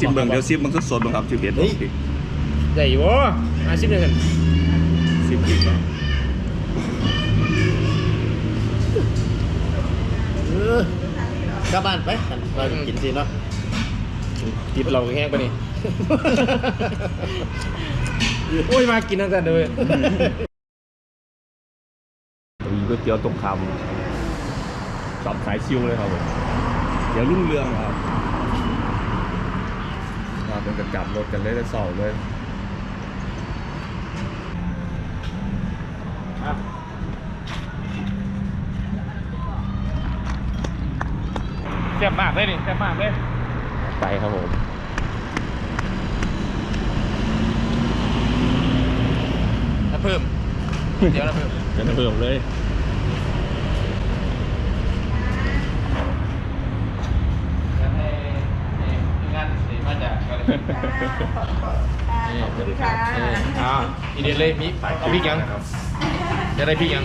ซิมเบิ่งเดี๋ยวซิมเบิ่งสดๆเบิ่งครับสิบเอ็ดเฮ้ย ใหญ่บ่อาชิมเลยกันสิบอีกแล้วเออกลับบ้านไปกันเรากินสิเนาะติดเราแห้งไปนี่ โอ้ยมากินตั้งแต่เลยมีก๋วยเตี๋ยวตรงคำจับสายชิวเลยครับผมเดี๋ยวรุ่งเรืองครับ มาเป็นกระจับรถกันเลยได้สอบเลยแซ่บมากเลยนี่แซ่บมากเลยไปครับผมถ้าเพิ่ม เดี๋ยวเราเพิ่ม จะเพิ่มเลย ให้ให้ทีมงานสีมาจากกั นี่สวัสดีครับนี่อ่าอีเดียเลยมีเอาพริกยังจะได้พริกยัง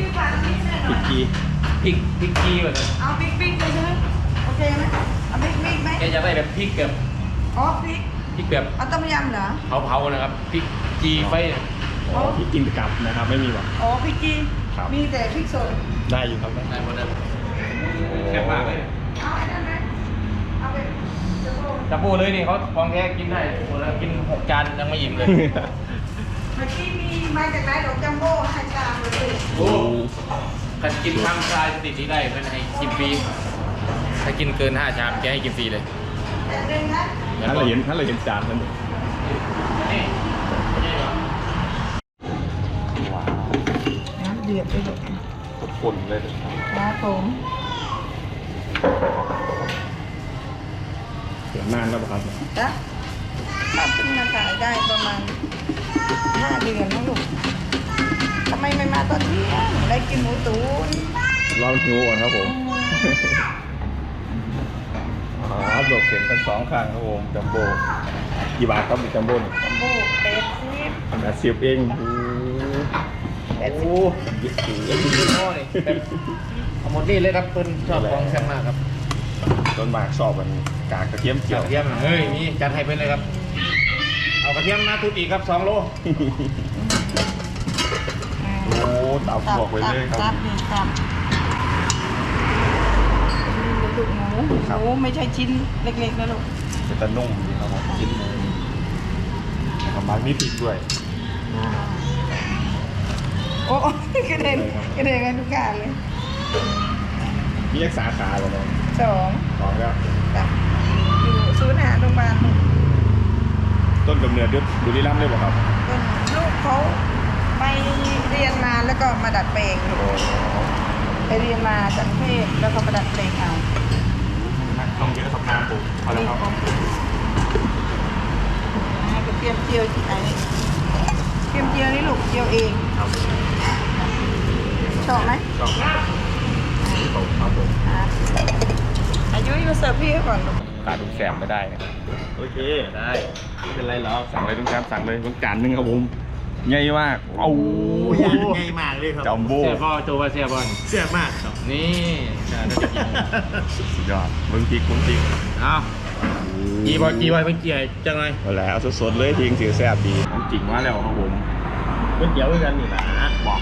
ปิกกีพริกพริกกีแบบนั้นเอาบิ๊กบิ๊กเลยใช่ไหมโอเคไหมเอาบิ๊กบิ๊กไหมแกจะได้แบบพริกแบบอ๋อพริกพริกแบบเอาต้มยำเหรอเผาๆนะครับพริกจีไฟอ๋อพี่กินกับนะครับไม่มีหรอกอ๋อพริกจีมีแต่พริกสดได้อยู่ครับได้หมดเลยแซ่บมากเลย เอาอันนั้นไหมเอาไป จะโบจับปูเลยนี่เขาของแท้กินได้หมดแล้วกินหกจานยังไม่อิ่มเลยเมื่อกี้มีมาจากไหนดอกจัมโบ้ให้ตามเลยโอ้ใครกินทางทรายติดนี้ได้เป็นให้กินฟรีถ้ากินเกินห้าชามแกให้กินฟรีเลยแต่หนึ่งนะถ้าเราเห็นถ้าเราเห็นจานนั้นนี่นี่เหรอว้าวน้ำเดือดไปหมดคนเลยครับผม เสียงนานแล้วครับจ้ะถ้าเพิ่งมาขายได้ประมาณห้าเดือนนะลูกทำไมไม่มาตอนเที่ยงได้กินหมูตุ๋นรอหิวก่อนครับผมอ๋อโดดเสียงกันสองข้างครับผมจัมโบ้กี่บาทครับมีจัมโบ้นี่จัมโบ้เป็ดซิปแปดสิบเองโอ้เป็ดโหซิปยี่สิบกินโม่นี่แบบเอาหมดนี่เลยครับเพิ่นชอบของแซ่บมากครับ ต้นหมากชอบมันกากกระเทียมเจีกยวระเทียมเฮ้ยนี่จัดให้เพิ่นเลยครับ เอากระเทียมมาทุบอีกครับสองโล โอ้ตามบอกไว้เลยคตัรับบนี่ตับนี่ลูกหมูหมูไม่ใช่ชิ้นเล็กๆนะลูกจะตะนุ่มดีครับผมกินแล้วก็มามีพริกด้วยโอ้กระเด็นกระเด็นกันทุกการเลยมียักสาขาเลยนะ สองบอกแล้วจ้ะอยู่ศูนย์อาหารโรงพยาบาลลูกต้นกำเนิดยุทธบุรีรัมย์เลยป่ะครับเป็นลูกเขาไปเรียนมาแล้วก็มาดัดแปลงลูกไปเรียนมาจากกรุงเทพแล้วก็มาดัดแปลงเอาต้องเยอะครับน้ำปูพอแล้วครับอ่ากระเทียมเจียวที่ไหนเทียมเจียวนี่ลูกเจียวเองครับชอบไหมชอบครับครับผม อะอายุมาเสิร์ฟพี่ให้ก่อนลูกขาดลุงแซมไม่ได้นะครับโอเค ได้ไม่เป็นไรหรอกสั่งเลยลุงแซมสั่งเลยลุงจานหนึงครับผมใหญ่มากโอ้โอ้โหยง่ายมากเลยครับจัมโบ้เสียบอลโจว่าเสียบอลเสียมากครับ นี่น่าจะกินสุดยอดเบิ้งพริกเบิ้งพริกเอากี่บอลกี่บอลเป็นเกี่ยจังเลยเอาแล้วเอาสดๆเลยทิ้งถือแซ่บดีน้ำจริงมาแล้วครับผมก๋วยเตี๋ยวด้วยกันนี่แหละนะบอก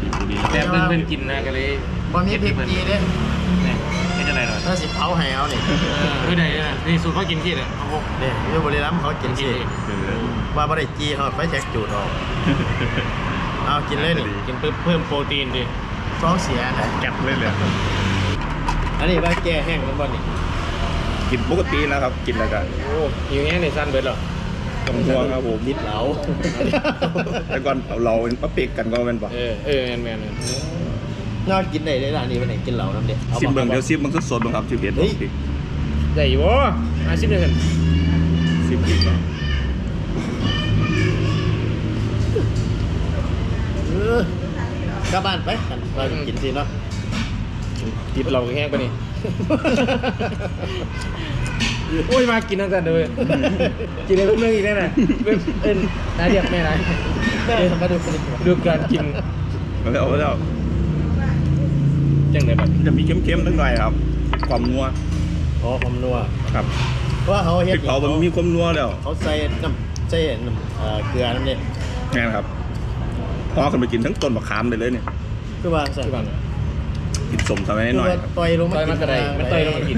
พริกบุรีรัมย์แต่เพิ่นเพิ่นกินนะก็เลยบะหมี่พริกจีเด้เนี่ย ไม่จะอะไรหรอกถ้าสิเผาให้เอานี่เฮ้ยไหนเนี่ยนี่สูตรเขากินที่เนี่ยเอาพวกเด้อยู่บรีรัมย์เขากินสิเดี๋ยวเลยว่าบ่ได้จีเขาไปแจ็คจูดออกเอากินเลยนี่กินเพิ่มเพิ่มโปรตีนดิท้องเสียนะแกบเลยเลยอันนี้ว่าแก้แห้งมันบ่นี่กินปกติแล้วครับกินแล้วก็โอ้ยอย่างเงี้ในสั้นเบิดหรอกำห่วงครับผมนิดเหลาแต่ก่อนเราเป็นปะเปกกันก็เป็นปะเออเออแมนแมน นนอกกินได้เลยล่ะนี่มันไหนกินเหลาน้ำเด็ดซิมเบิ่งเดี๋ยวซิมเบิ่งสดๆเบิ่งครับสิบเอ็ดเฮ้ยใหญ่บ่อาชิมเลยกันสิบอีกแล้วเออกลับบ้านไปกันเรากินสิเนาะติดเราแห้งไปนี่โอ้ยมากินตั้งแต่เลยกินในเรื่องอีกแน่น่ะเอิ่นเอ็นนายเรียกแม่นายแม่มาดูกันดีกว่าดูการกินเอาแล้วเอาแล้ว จังเลยแบบจะมีเค็มๆนิดหน่อยครับความนัวโอความนัวครับเพราะว่าเขาพเฮ็ริดกเผามันมีความนัวแล้วเขาใส่น้ำใส่น้ำเอ่อเกลือน้ำเนี่ยแม่นครับพอกันไปกินทั้งต้นมะขามไปเลยเนี่ยคือว่าใส่ที่บ้านกินสมทำไมคือหน่อยว่าต่อยลงมาต่อยมันกระไดมันต่อยลงมากิน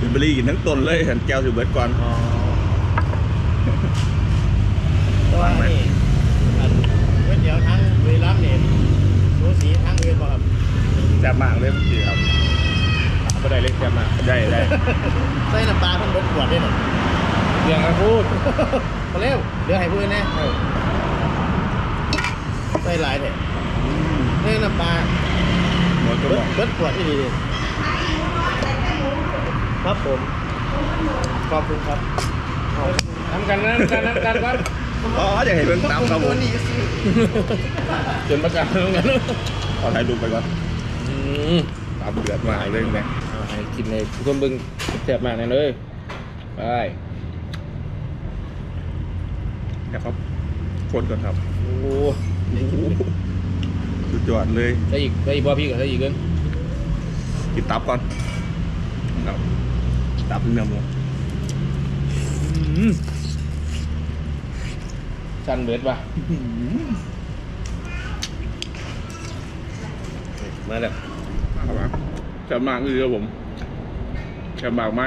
กินเบอรี่กินทั้งต้นเลยหันแก้วสิเบิร์ดก่อนอ๋อแต่ว่านี่อันก๋วยเตี๋ยวทั้งบุรีรัมย์เนี่ยรู้สีทั้งอื่นบ่ครับ แซ่บมากเลยพี่ครับก็ได้เล็กแค่มากได้ได้ใส่น้ำปลาเพิ่นเบิดขวดได้หน่อยเรื่องการพูดมาเร็วเดี๋ยวให้พูดแน่ใส่หลายเถอะใส่น้ำปลาหมดก็เบิบดอกเบิดขวดที่ดีดิครับผมขอบคุณครับทำกันนะทำกันทำกันครับอ๋ออยากเห็นเรื่องตามครับผมจนประกาศทำกันขอถ่ายรูปไปก่อนอื มตามเดือดมากเลยเนี่ยเอาให้กินเลยทุกคนเบิ่งแซ่บมากแน่เลยไปเดี๋ยวครับคนก่อนครับโอ้สุดยอดเลยได้อีกได้อีกบ่พี่ก็ได้อีกเกินกินตับก่อนครับตับเนื้อหมูอืมชันเบิดป่ะมาแล้ว ครับว่าแซ่บมากเลยครับผมแซ่บมากไหม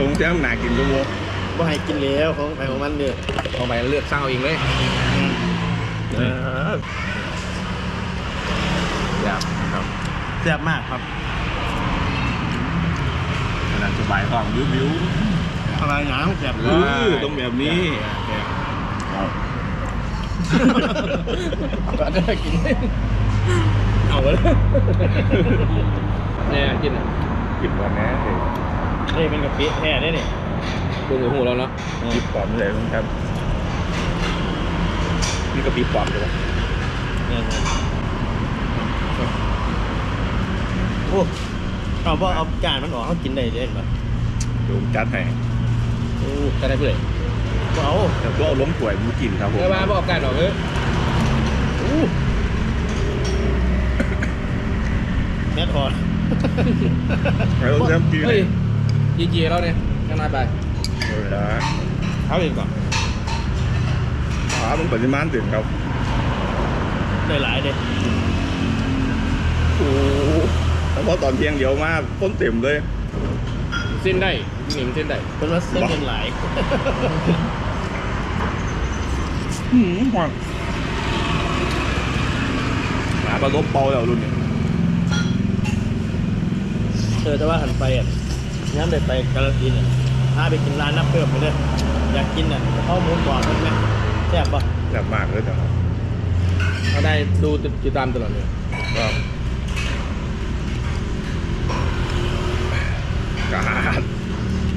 ผมแซ่บหนากินก็โมว่าให้กินแล้วของใครของมันเนี่ยเอาไปเลือกสร้างเอาเองเลยอยากครับแซ่บมากครับขนาดสบายท้องบิ้วบิ้วอะไรหยังแซ่บเออต้องแบบนี้ ก็ได้กินเอาไปเลยเนี่ยกินอะกินก่อนนะเด็กนี่เป็นกะปิแท้ได้นี่คุณหูเราเนาะปิดปอมเลยครับนี่ก็ปิดปอมเลยนะเนี่ยนะโอ้เอาว่าเอาจานมันออกเขากินได้เลยเห็นปะเดี๋ยวผมจัดให้โอ้จะได้เพื่อนบ่ เอาแต่ตัวเอาล้มป่วยมูกินครับผมเออมาบอกกันหรอกเอออู้แม่ทอดแล้วแซมกินเฮ้ยยีเจีเราเนี่ยข้างหน้าไปเออนะเขาเองก่อนขามันปริมาณถึงครับได้หลายเด้โอ้โหแล้วพอตอนเที่ยงเดียวมาต้นเต็มเลย เส้นได้หนิมเส้นได้เป็นว่าเส้นเป็นหลาย หืมหวานหมาปลาลบเปาแล้วรุ่นนี้เออแต่ว่าหันไปอะย้ำได้ไปกาลสินธุ์อะถ้าไปกินร้านน้ำเพิ่มไปเลยอยากกินอะข้าวหมูกรอบมันไหมแซ่บปะแซ่บมากเลยแต่ว่าเขาได้ดูติดตามตลอดเลยก็กาด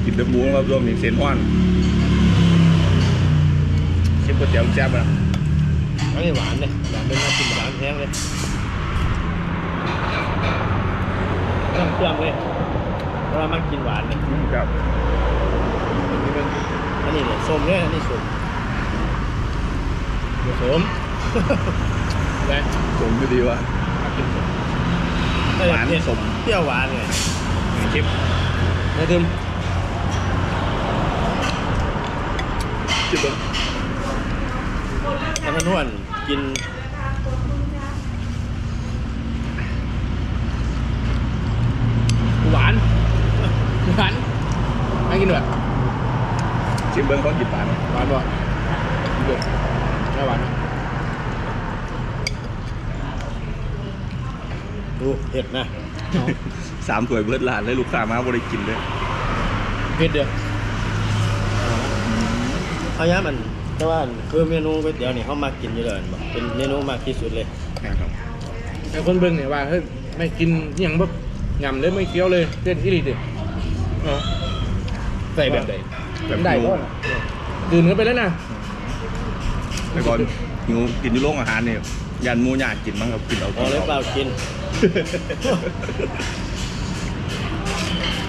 กินแตะบูครับรวมนี่เซนฮ้อนชิม ก๋วยเตี๋ยวแซ่บนะอันนี้หวานเลยหวานเป็นมากินหวานแห้งเลยน้ำเครื่องเลยเพราะว่ามันกินหวานเลยครับอันนี้เนี่ยส้มเนี่ยอันนี้ส้มผสมและผมก็ดีว่ากินสมหวานเผ็ดส้มเปรี้ยวหวานไงชิมไม่ถึมชิมเลยแล้ วมันนวลกินหวานหวานไม่กินด้วยชิมเบิ้งเขากินปานหวานบ่เดือดไม่หวานดูเผ็ดนะสามถ้วยเบิดลานเลยลูกค้ามาบ่ได้กินเลยเผ็ดเดือดเอาย้ามัน แต่ว่าคือเมนูก๋วยเตี๋ยวนี่เขามากินอยู่เลยบอกเป็นเมนูมากที่สุดเลยนะครับแต่คนเบิ่งเนี่ยว่าเฮ้ยไม่กินอหย่างแบบยำเลยไม่เคี้ยวเลยเส้นอีหลีดิใส่แบบใดแบบได้หมูก็ดื่นกันไปแล้วนะแต่ก่อนหิวกินอยู่โรงอาหารเนี่ยยันหมูหยาดกินมั้งครับกินเอาพอเลยเปล่ากิน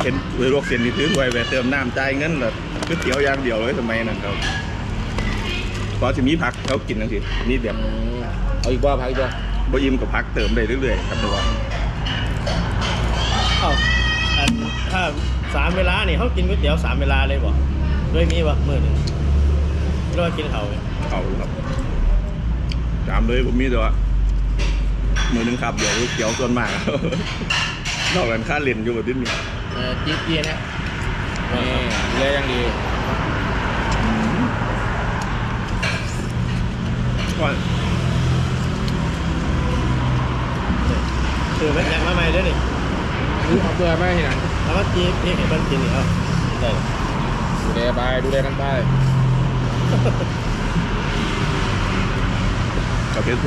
เห็นเวลวกเส้นนี่ถือถ้วยไปเติมน้ำจ่ายเงินแบบก๋วยเตี๋ยวอย่างเดียวเลยสมัยนั้นครับ พอจะมีผักเขากินทั้งทีนี่แบบเอาอีกบ่าพักอีกบ่าบ่ยิ้มกับพักเติมได้เรื่อยๆครับแต่ว่าเอ้าอันถ้าสามเวลานี่เขากินก๋วยเตี๋ยวสามเวลาเลยบ่ด้วยมีบ่มื้อหนึงหรือว่ากินเขาวเนี่ยเอาครับจามเลยผมมีแต่ว่ามือหนึงครับเดี๋ยวเกี่ยวส่วนมากนอกกันค่าเล่นอยู่บนที่นี่เออจี๊ดเจี๊ยนะนี่ดูแลอยังดี ก็คือมันยังมาใหม่เด้อนี่ซื้อเอาเบื่อไม่ให้หนังแล้วก็จีพี่เห็นมันกินนี่เอาได้ดูแลไปดูแลกันไปกับเพชรโพ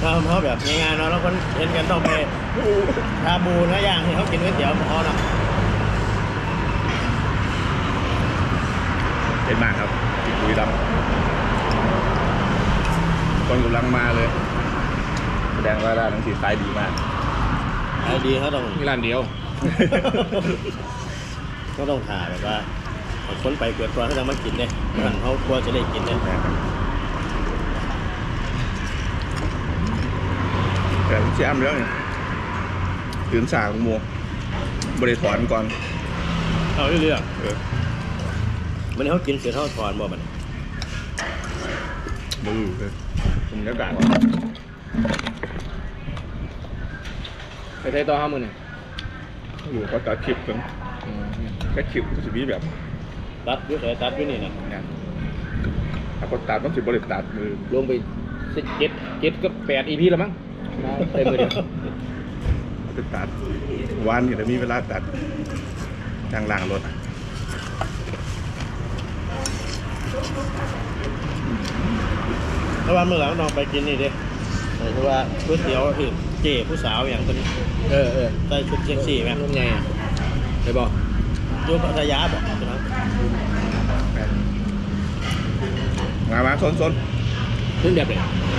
เราเขาแบบง่ายๆเนาะแล้วคนเห็นกันต้องไปชาบูเนื้อย่างที่เขากินก๋วยเตี๋ยวพอเนาะ เป็นมากครับติดบุรีรัมย์คนกำลังมาเลย แสดงว่าร้านหนังสือขายดีมากขายดีเขาต้องมีร้านเดียว ก็ต้องถ่ายแบบว่าคนไปเกิดตัวเขาจะมากินเนี่ยมันเขากลัวจะได้กินเนี่ยแต่เชื่อมแล้วเนี่ยตื่นสายของโมบริถอนก่อน เอาเรื่อยเออๆ มันนี้เขากินเสร็จเขาถอนบ่มันบูเลยผมก็ด่าไปใช้ต่อห้าหมื่นเนี่ยอยู่เขาตัดคลิปกันอืมแค่คลิปก็จะมีแบบตัดอยุ่ใส่ตัดอยุ่นี่นะเนี่ยถ้าคนตัดต้องสิบริตัดมือรวมไปสิบเจ็ดเจ็ดกับแปดอีพีแล้วมั้งมาเต็มเลยเดียวเขาจะตัดวันเนี่ยจะมีเวลาตัดทางล่างรถอะ แล้ววันเมื่อหลังน้องไปกินนี่เด้เพราะว่าก๋วยเตี๋ยวคือเจ๊ผู้สาวอย่างตัวนี้เออเออใส่ชุดเซ็กซี่ไหมรุ่นไงอะไปบอกยูพัทยาบอกใช่ไหมมามาซนซนรุ่นแบบไหน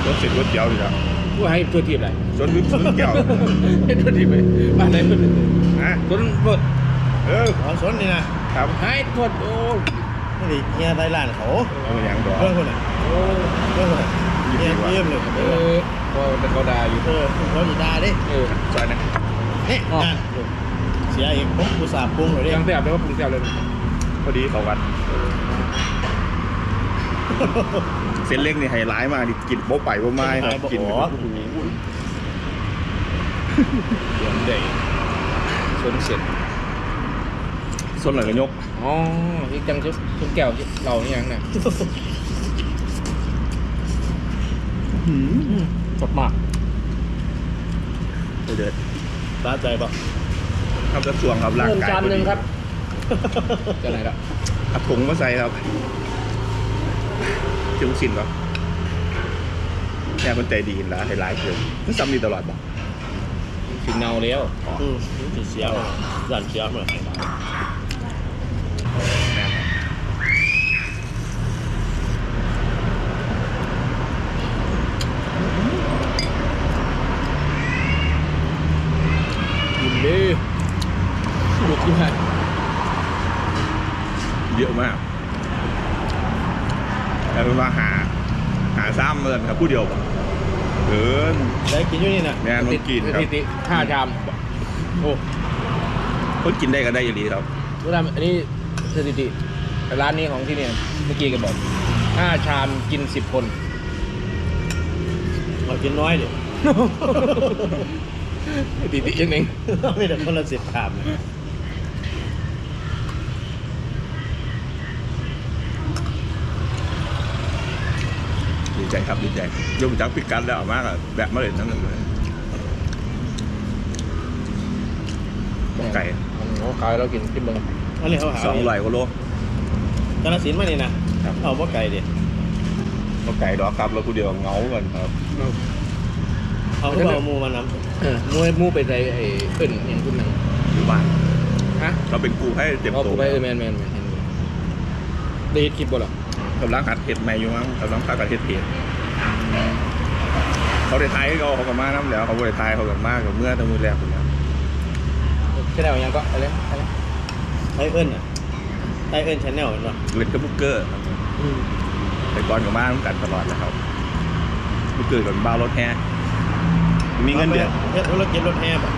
รถสิบรถเดียวดีกว่ากูให้ตัวทีบอะไรซนลึกซนแก้วให้ตัวทีบไปบ้านไหนมันนะต้นบดเอออ๋อสนนี่นะครับให้ทดโอ้นี่ดิเฮียไทยร้านเขาเอาอย่างดอกเพื่อนคนไหน โอ้เพื่อนคนไหนเฮียเยี่ยมเลยเออพอเป็นเขาด่าอยู่เออเขาดีดาดิเออซอยนะนี่นั่นเสียเอีกผมกูสาบปรุงเลยดิยังแซ่บเลยว่าปรุงแซ่บเลยพอดีเขาวัดเส้นเล็กนี่ไฮไลท์มากดิกินโป๊ะไปโป๊ะไม้ครับกินโอ๋อเดือนใหญ่ชนเสร็จส้นหลังกระยก อ๋ออีกจังชุดชุดแก้วเราเนี่ยังน่ะ สดมากเดือดตาใจปะทำกระทรวงครับร่างเพิ่มกายจานหนึ่งพอดีครับจะไหนละเอาถุงมาใส่ครับจุงสินครับแม่คนใจดีแล้วไฮไลท์เกินก็ซ้ำดีตลอดป่ะถึงเนาแล้วอืมสีเสียวร้านเสียวเหมือน แม่ครับ กินดิหลุดยังไง เยอะมากแต่เป็นว่าหา หาซ้ำเมินครับ ผู้เดียวป่ะเกิน ได้กินอยู่นี่นะแม่นคนกินสครับถิติห้าชามโอ้คนกินได้ก็ได้อยู่ดีครับรู้ทำอันนี้สถิติร้านนี้ของที่เนี่ยเมื่อกี้แกันบอกห้าชามกินสิบคน เรากินน้อยดิ สถิติยังไงไม่แต่คนละสิบชามเลย ใจครับดีใจยกจักพิกัดแล้วเอามากอะแบบมาเลยนั่นเลยบอกไก่โอ้กายเรากินที่เมืองอันนี้เขาหาสองร้อยกว่าโลกาลสินธุ์มานี่นะครับเอาว่าไก่ดิบอกไก่ดอกครับแล้วผู้เดียวเหงากันครับเอาที่เอาหมูมานเออมูมูไปใจไอ้เอิ้นอย่างคุณนังอยู่บ้านฮะเราเป็นกูให้เต็มเอาตัวไปเออแมนแมนแมนเห็นอยู่ได้เห็นคลิปบ่ล่ะ กำลังหัดเห็ดใหม่อยู่มั้งกำลังพากันเห็ดเห็ดเขาได้ทายให้เขาเขากับมาน้ำแล้วเขาบ่ได้ทายเขากับมากับเมื่อแต่มือแรกผมนะแค่ไหนยังก็อะไรอะไรำไทเอิ้นอะไทเอิ้นชาแนลเห็นป่ะเล่นกับบุกเกอร์ครับอืมแต่ก่อนกับบ้านกันตลอดแล้วครับมันเกิดกับบ้ารถแฮมีเงินเดือนเฮ็ดธุรกิจรถแห่บ่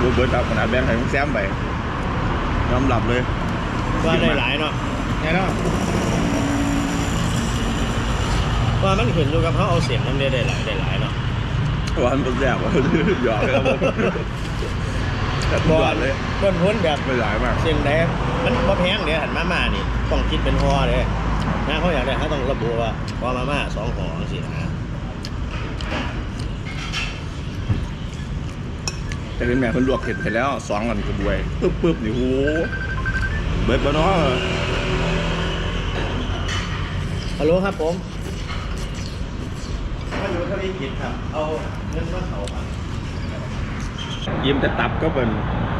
บูเบิร์ดครับขนาดแบงค์ไทยมันแซมไป ยอมรับเลยว่าได้หลายเนาะแน่นอนว่ามันขึ้นอยู่กับเขาเอาเสียงมันได้ได้หลายได้หลายเนาะว่ามันแซมว่าหยอกเลยครับผมแต่ทุกวันเลยต้นทุนแบบไม่หลายมากเสียงแดงมันบ่แพงเด้หันมาม่านี่ต้องคิดเป็นห่อเด้นะเขาอยากได้เขาต้องระบุว่าพอมาม่าสองห่อสินะ แต่เป็นแม่คนลวกเห็ดไปแล้วสองอันกระบวยปึ๊บปึ๊บนี่โหเบิร์ดบ้านาะฮัลโหลครับผมมาอยู่ทวีกิจครับ เอาเงินมาเขาครับยิ้มแต่ตับก็เป็น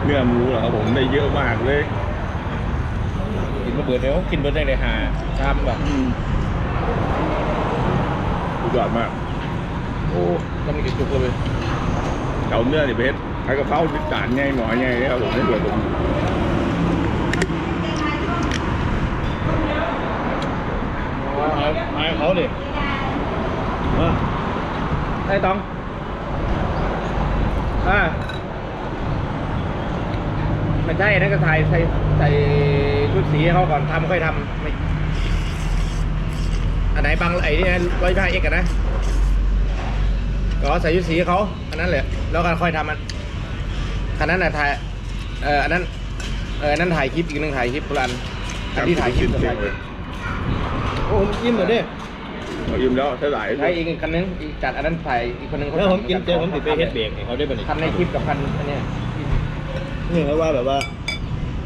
เนื้อหมูเหรอครับผมได้เยอะมากเลยกินมาเบิดเดี๋ยวกินเบิดได้เลยหาชามแบบสุดยอดมาก โอ้ต้องมีกระจุกเลยเอาเนื้อนี่ไปเฮ็ ใช้กระเพราจานใหญ่หน่อยใหญ่เลยครับผมไม่เหลือผมเอาเอาเขาดิว่าไอ้ตองอ่าไม่ใช่นั่นก็ถ่ายใส่ใส่ชุดสีให้เขาก่อนทำค่อยทำไม่อันไหนบางไอ้นี่ร้อยผ้าเอกกันนะก็ใส่ชุดสีเขาอันนั้นแหละแล้วก็ค่อยทำมัน อันนั้นน่ะถ่ายเอออันนั้นเอออันนั้นถ่ายคลิปอีกหนึ่งถ่ายคลิปพลันอันที่ถ่ายคลิปกับถ่ายคลิปโอ้ผมยิ้มเลยเด้เอายิ้มแล้วใช้หลายใช้อีกคันนึงอีกจัดอันนั้นถ่ายอีกคนนึงเขาแล้วผมกินทำเจผมติดไปเฮ็ดเบรกให้เขาได้บ่นี่คันในคลิปกับคันอันเนี้ยนี่เขาว่าแบบว่า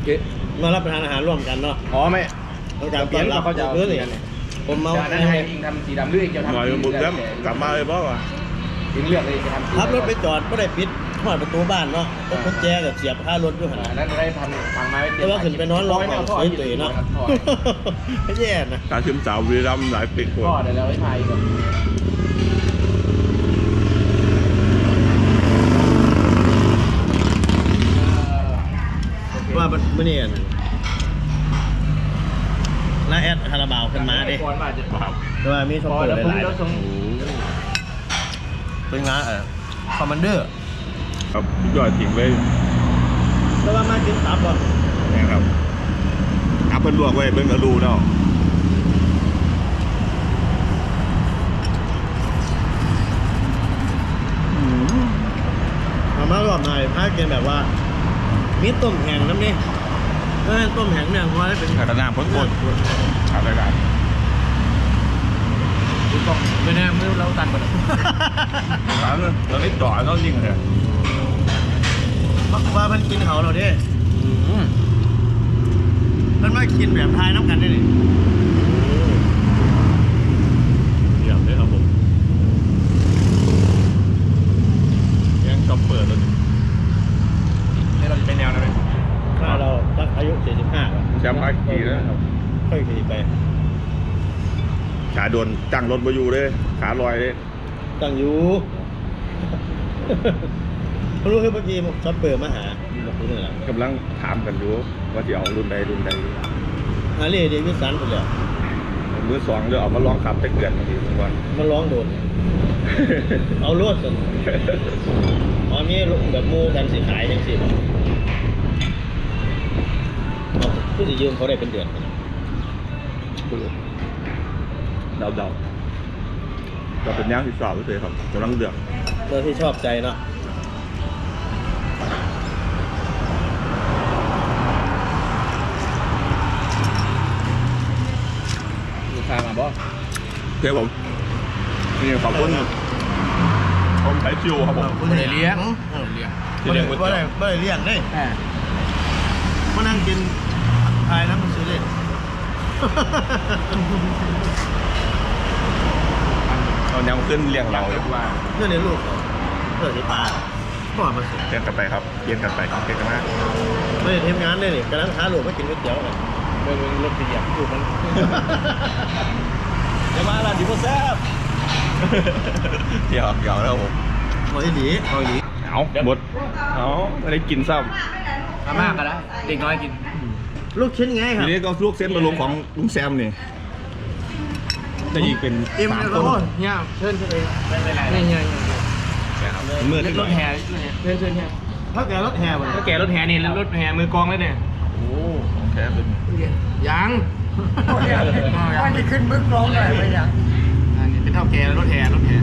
เจ๊มารับประทานอาหารร่วมกันเนาะอ๋อไม่ต้องการต้อนรับเขาจะเอาเพื่อนสีเลยอันเนี่ยผมเมาจะอันนั้นให้ยิงทำสีดำหรือจะหน่อยทำสีบุญแล้วกลับมาเลยบ่วะยิงเลือกเลยจะทำสีขับรถไปจอดก็ได้ปิด หอดประตูบ้านเนาะต้นกุญแจกับเสียบค่ารถด้วยหันอันนั้นได้พันพังไม้ไว้เตรียแต่มว่าขึ้นไปนอนร้องไม่ขอเอางท่อสวยอยู่ตุ๋ยเนาะท่อไม่แย่นะตาชิมสาววีรัมย์หลายปีกท่อว่าเดี๋ยวเราไว้ถ่ายก่อนว่ามันไม่เนี่ยแล้วแอดคาราบาวขึ้นมาดิก่อนมาจะครับแต่ว่ามีช็อปพอเปอร์แล้วหผมลายแล้วส่งๆเป็นงานเออคอมมานเดอร์ ครับสุดยอดจริงเลยแต่ว่ามากินตับอะนะครับอัพเป็นลวกไว้เบิ่งก็รู้เนาะมามารอบหน่อยพากินแบบว่ามีต้มแห้งน้ำนี่เออต้มแห้งเนี่ยเพราะว่าเป็นขนาดน้ำพ้นกดอะไรกันดูกล้องไม่แน่ไม่รู้เราตันหมดร้านนั้นเราได้ต่อเนาะจริงเลย ว่ามันกินเขาเราดิมันมากินแบบทายน้ำกันได้นี่เยี่ยมเลยครับผมยังชอบเปิดเลยนี่เราจะเป็นแนวนะไหมถ้าเราสักอายุ45แล้วแชมป์ภาคีนะครับค่อยขี่ไป ขาโดนตั้งรถมาอยู่เลย ขาลอยเลยตั้งอยู่ ไม่รู้คือเมื่อกี้ช็อปเปอร์มาหาบอกคุณเหรอกำลังถามกันอยู่ว่าจะเอารุ่นใดรุ่นใดฮาร์เลย์เดวิสันไปแล้วมือสองเดี๋ยวเอามาลองขับไปเกลื่อนมาทีนึงก่อนมาร้องโดน เอาลวดกันอ๋อมีแบบมูกันสีขายยังสิเอาผู้สิยืมเขาได้เป็นเดือนเดาเดาเราเป็นย่างที่สอบเลยครับกำลังเดือดเมื่อที่ชอบใจเนาะ ลูกค้ามาบ่ เพื่อผมนี่ขอบคุณผมใช้ฟิวครับผมไม่ได้เลี้ยงเลี้ยงที่เรียกก๋วยว่าเตี๋ได้ยวว่าได้เลี้ยงได้อ่ามานั่งกินทายน้ำมันซื้อได้เอายังขึ้นเรียงเราเลยว่าเพื่อนในลูกเขาเพื่อนในปลาพ่อมาสิเปลี่ยนกันไปครับเปลี่ยนกันไปเปลี่ยนกันมาไม่ได้ทำงานเลยนี่กำลังค้าลูกไม่กินก๋วยเตี๋ยวกันเบิ่งรถเสียบอยู่มัน จะมาร้านดิบแซ่บหยอกหยอกแล้วผมโอ้ยดีโอ้ยดีเอาหมดเอาไม่ได้กินซ้มามากก็ได้เด็กน้อยกิน ลูกชิ้นไงคทีรับนี้ก็ลวกเส้นมาลงของลุงแซมนี่ได้อีกเป็นเอ็มสามเลยคนโอ้ยเนี่ยเชิญเชิญเลยไม่เป็นไรเนี่ยเมื่อที่รถแห่เชิญเชิญเนี่ยถ้าแกรถแห่บ่ถ้าแกรถแห่นี่รถแห่มือกองเลยเนี่ยโอ้ของแท้เป็นยัง วันนี้ขึ้นมึกร้องหน่อยไปย่างอันนี้เป็นเท่าแก่รถแห่รถแห่